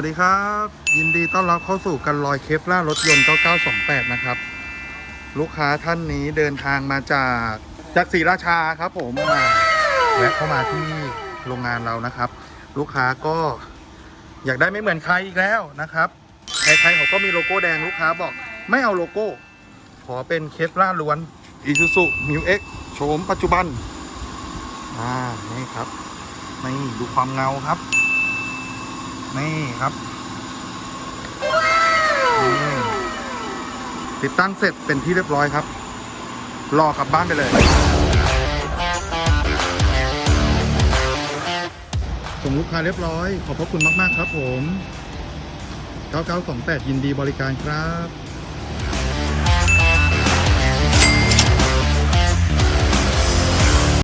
วัสดีครับ ยินดีต้อนรับเข้าสู่กันลอยเคฟล่ารถยนต์ 9928 นะครับ ลูกค้าท่านนี้เดินทางมาจากจากศรีราชาครับผมมาแวะเข้ามาที่โรงงานเรานะครับ ลูกค้าก็อยากได้ไม่เหมือนใครอีกแล้วนะครับใครๆเขาก็มีโลโก้แดงลูกค้าบอก ไม่เอาโลโก้ ขอเป็นเคฟล่าล้วน Isuzu New X โฉมปัจจุบันอ่านี่ครับนี่ดูความเงาครับ นี่ครับนี่ติดตั้งเสร็จเป็นที่เรียบร้อยครับ รอกลับบ้านไปเลย ส่งลูกค้าเรียบร้อย ขอบพระคุณมาก ๆ ครับผม 9928 ยินดีบริการครับ